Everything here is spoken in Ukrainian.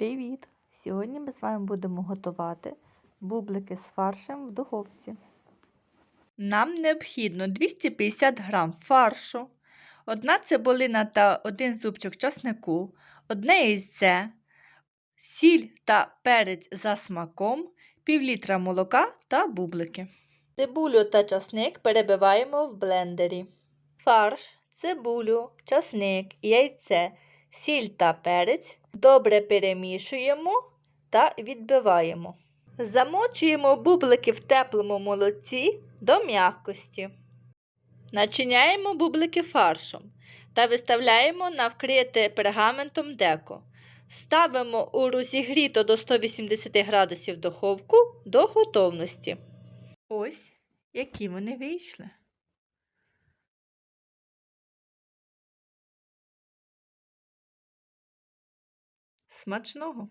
Привіт! Сьогодні ми з вами будемо готувати бублики з фаршем в духовці. Нам необхідно 250 г фаршу, одна цибулина та один зубчик часнику, одне яйце, сіль та перець за смаком, пів літра молока та бублики. Цибулю та часник перебиваємо в блендері. Фарш, цибулю, часник, яйце, сіль та перець добре перемішуємо та відбиваємо. Замочуємо бублики в теплому молоці до м'якості. Начиняємо бублики фаршом та виставляємо на вкрите пергаментом деко. Ставимо у розігріто до 180 градусів духовку до готовності. Ось які вони вийшли. Смачного!